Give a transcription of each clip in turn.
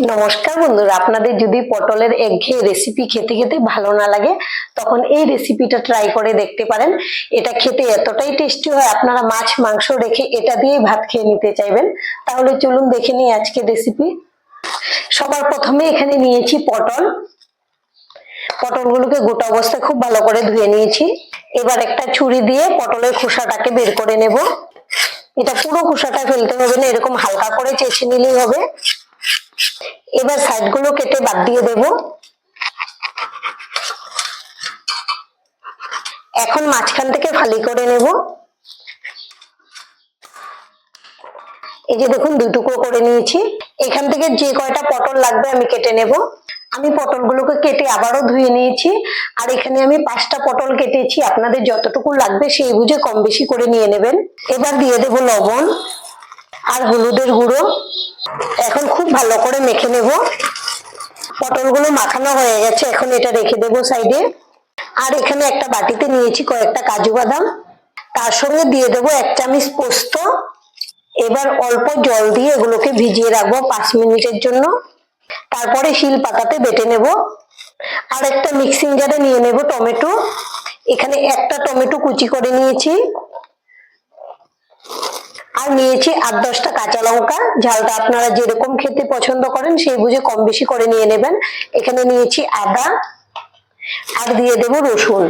নমস্কার বন্ধুরা, আপনাদের যদি পটলের একঘেয়ে রেসিপি খেতে খেতে ভালো না লাগে, তখন এই রেসিপিটা ট্রাই করে দেখতে পারেন। এটা খেতে এতটাই টেস্টি হয়, আপনারা মাছ, মাংস রেখে এটা দিয়েই ভাত খেয়ে নিতে চাইবেন। তাহলে চলুন দেখে নিই আজকের রেসিপি সবার প্রথমে এখানে নিয়েছি পটল। পটলগুলোকে গোটা অবস্থায় খুব ভালো করে ধুয়ে নিয়েছি। এবার একটা ছুরি দিয়ে পটলের খোসাটাকে বের করে নেব। এটা পুরো খোসাটা ফেলতে হবে না, এরকম হালকা করে চেঁচে নিলেই হবে। এবার সাইডগুলো কেটে বাদ দিয়ে দেব। এখন মাঝখান থেকে ফালি করে নেব। এই যে দেখুন দুই টুকরো করে নিয়েছি। এখান থেকে যে কয়টা পটল লাগবে আমি কেটে নেব। আমি পটলগুলোকে কেটে আবারও ধুয়ে নিয়েছি। আর এখানে আমি পাঁচটা পটল কেটেছি। আপনাদের যতটুকু লাগবে সেই বুঝে কম বেশি করে নিয়ে নেবেন। এবার দিয়ে দেব লবণ আর হলুদের গুঁড়ো। এখন খুব ভালো করে মেখে নেব। পটলগুলো মাখানো হয়ে গেছে, এখন এটা রেখে দেব সাইডে। আর এখানে একটা বাটিতে নিয়েছি কয়েকটা কাজু বাদাম। তার সঙ্গে দিয়ে দেব এক চামচ পোস্ত। এবার অল্প জল দিয়ে এগুলোকে ভিজিয়ে রাখব পাঁচ মিনিটের জন্য। তারপরে শিল পাতাতে বেটে নেব। আর একটা মিক্সিং জারে নিয়ে নেব টমেটো। এখানে একটা টমেটো কুচি করে নিয়েছি। আর নিয়েছি, আট দশটা কাঁচা লঙ্কা। ঝালটা আপনারা যেরকম খেতে পছন্দ করেন, সেই বুঝে কম বেশি করে নিয়ে নেবেন। এখানে নিয়েছি আদা, আর দিয়ে দেব রসুন।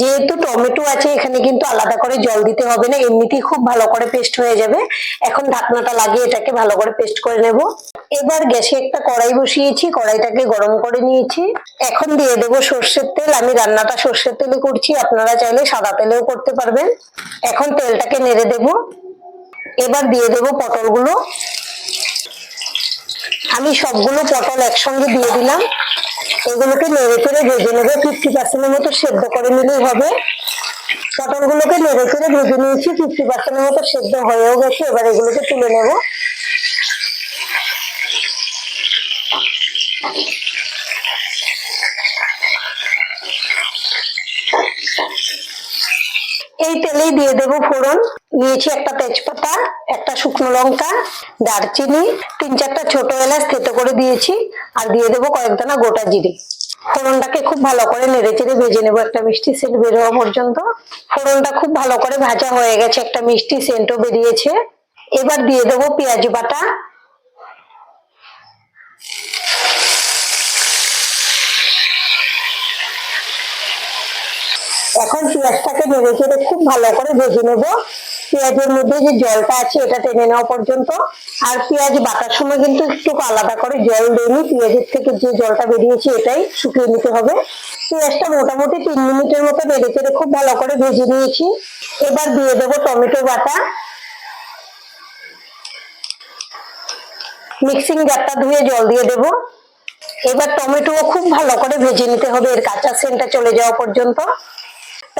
যেহেতু টমেটো আছে, এখানে কিন্তু আলাদা করে জল দিতে হবে না, এমনিতেই খুব ভালো করে পেস্ট হয়ে যাবে। এখন ঢাকনাটা লাগিয়ে এটাকে ভালো করে পেস্ট করে নেব। এবার গ্যাসে একটা কড়াই বসিয়েছি, কড়াইটাকে গরম করে নিয়েছি। এখন দিয়ে দেব সর্ষের তেল। আমি রান্নাটা সর্ষের তেলে করছি, আপনারা চাইলে সাদা তেলেও করতে পারবেন। এখন তেলটাকে নেড়ে দেব। এবার দিয়ে দেব পটলগুলো। আমি সবগুলো পটল একসঙ্গে দিয়ে দিলাম। এগুলোকে নেড়ে চেড়ে ভেজে নেবে। ফিফটি পার্সেন্টের মতো সেদ্ধ করে নিলেই হবে। পটলগুলোকে নেড়ে চেড়ে ভেজে নিয়েছি। ফিফটি পার্সেন্টের মতো সেদ্ধ হয়েও গেছে। এবার এগুলোকে তুলে নেব। এই তেলেই দিয়ে দেবো ফোড়ন। নিয়েছি একটা তেজপাতা, একটা শুকনো লঙ্কা, দারচিনি, তিন চারটা ছোট এলাচ থেতো করে দিয়েছি আর দিয়ে দেবো কয়েকদানা গোটা জিরে। ফোড়নটাকে খুব ভালো করে নেড়ে চেড়ে ভেজে নেব। একটা মিষ্টি সেন্ট বের হওয়া পর্যন্ত। ফোড়নটা খুব ভালো করে ভাজা হয়ে গেছে, একটা মিষ্টি সেন্টও বেরিয়েছে। এবার দিয়ে দেবো পেঁয়াজ বাটা। এখন পেঁয়াজটাকে নেড়ে চেড়ে খুব ভালো করে ভেজে নেব। পেঁয়াজের মধ্যে যে জলটা আছে, এটা টেনে নেওয়া পর্যন্ত। আর পেঁয়াজ বাটার সময় কিন্তু একটু আলাদা করে জল দিইনি পেঁয়াজের থেকে যে জলটা বেরিয়েছে, এটাই শুকিয়ে নিতে হবে। পেঁয়াজটা মোটামুটি তিন মিনিটের মতো নেড়ে চেড়ে খুব ভালো করে ভেজে নিয়েছি। এবার দিয়ে দেবো টমেটো বাটা। মিক্সিং জারটা ধুয়ে জল দিয়ে দেব। এবার টমেটো খুব ভালো করে ভেজে নিতে হবে, এর কাঁচা সেন্টটা চলে যাওয়া পর্যন্ত।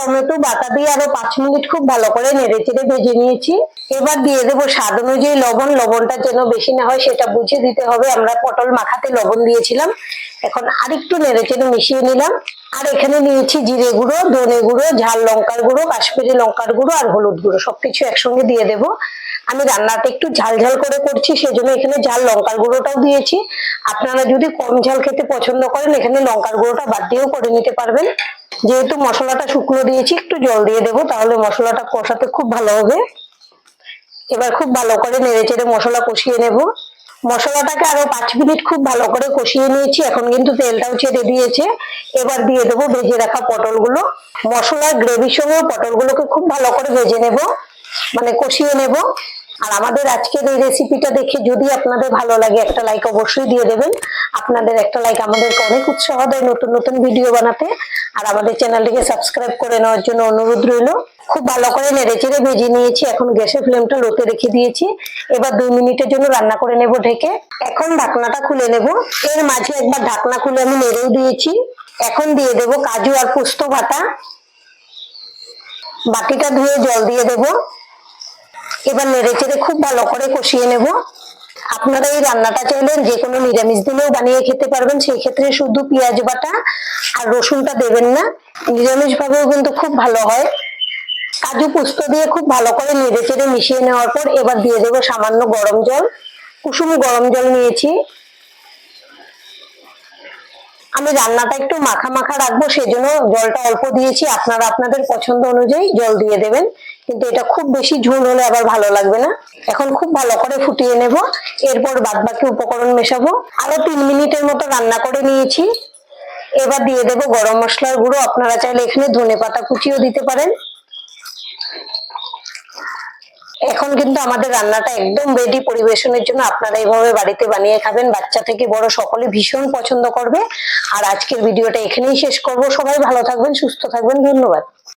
টমেটো বাটা দিয়ে আরও পাঁচ মিনিট খুব ভালো করে নেড়ে চেড়ে ভেজে নিয়েছি। এবার দিয়ে দেবো স্বাদ অনুযায়ী লবণ। লবণটা যেন বেশি না হয় সেটা বুঝে দিতে হবে। আমরা পটল মাখাতে লবণ দিয়েছিলাম। এখন আরেকটু নেড়ে চেড়ে মিশিয়ে নিলাম। আর এখানে নিয়েছি জিরে গুঁড়ো, ধনে গুঁড়ো, ঝাল লঙ্কার গুঁড়ো, কাশ্মীরি লঙ্কার গুঁড়ো আর হলুদ গুঁড়ো। সবকিছু একসঙ্গে দিয়ে দেবো। আমি রান্নাটা একটু ঝাল ঝাল করে করছি, সেজন্য এখানে ঝাল লঙ্কার গুঁড়োটাও দিয়েছি। আপনারা যদি কম ঝাল খেতে পছন্দ করেন, এখানে লঙ্কার গুঁড়োটা বাদ দিয়েও করে নিতে পারবেন। যেহেতু মশলাটা শুকনো দিয়েছি, একটু জল দিয়ে দেবো, তাহলে মশলাটা কষাতে খুব ভালো হবে। এবার খুব ভালো করে নেড়ে চেড়ে মশলা কষিয়ে নেব। মশলাটাকে আরও পাঁচ মিনিট খুব ভালো করে কষিয়ে নিয়েছি, এখন কিন্তু তেলটাও ছেড়ে দিয়েছে। এবার দিয়ে দেবো ভেজে রাখা পটলগুলো। মশলার গ্রেভির সঙ্গে পটলগুলোকে খুব ভালো করে ভেজে নেব মানে কষিয়ে নেব। আর আমাদের আজকের এই রেসিপিটা দেখে যদি আপনাদের ভালো লাগে, একটা লাইক অবশ্যই দিয়ে দেবেন। আপনাদের একটা লাইক আমাদেরকে অনেক উৎসাহ দেয় নতুন নতুন ভিডিও বানাতে। আর আমাদের চ্যানেলটিকে সাবস্ক্রাইব করে নেওয়ার জন্য অনুরোধ রইল। খুব ভালো করে নেড়ে চেড়ে ভেজে নিয়েছি। এখন গ্যাসের ফ্লেমটা লোতে রেখে দিয়েছি। এবার দুই মিনিটের জন্য রান্না করে নেব ঢেকে। এখন ঢাকনাটা খুলে নেব। এর মাঝে একবার ঢাকনা খুলে আমি নেড়েও দিয়েছি। এখন দিয়ে দেব কাজু আর পোস্ত বাটা বাটিটা ধুয়ে জল দিয়ে দেব। এবার নেড়ে চেড়ে খুব ভালো করে কষিয়ে নেব। আপনারা এই রান্নাটা চাইলে যে কোনো নিরামিষ দিনেও বানিয়ে খেতে পারবেন। সেই ক্ষেত্রে শুধু পেঁয়াজ বাটা আর রসুনটা দেবেন না। নিরামিষ ভাবেও কিন্তু খুব ভালো হয়। কাজু পোস্ত দিয়ে খুব ভালো করে নেড়ে চেড়ে মিশিয়ে নেওয়ার পর এবার দিয়ে দেবো সামান্য গরম জল। কুসুম গরম জল নিয়েছি। আমি রান্নাটা একটু মাখা মাখা রাখব, সেজন্য জলটা অল্প দিয়েছি। আপনারা আপনাদের পছন্দ অনুযায়ী জল দিয়ে দেবেন। কিন্তু এটা খুব বেশি ঝোল হলে আবার ভালো লাগবে না। এখন খুব ভালো করে ফুটিয়ে নেব। এরপর বাদ বাকি উপকরণ মেশাবো। আরও তিন মিনিটের মতো রান্না করে নিয়েছি। এবার দিয়ে দেবো গরম মশলার গুঁড়ো। আপনারা চাইলে এখানে ধনে পাতা কুচিও দিতে পারেন। এখন কিন্তু আমাদের রান্নাটা একদম রেডি পরিবেশনের জন্য আপনারা এইভাবে বাড়িতে বানিয়ে খাবেন। বাচ্চা থেকে বড় সকলে ভীষণ পছন্দ করবে। আর আজকের ভিডিওটা এখানেই শেষ করব। সবাই ভালো থাকবেন, সুস্থ থাকবেন। ধন্যবাদ।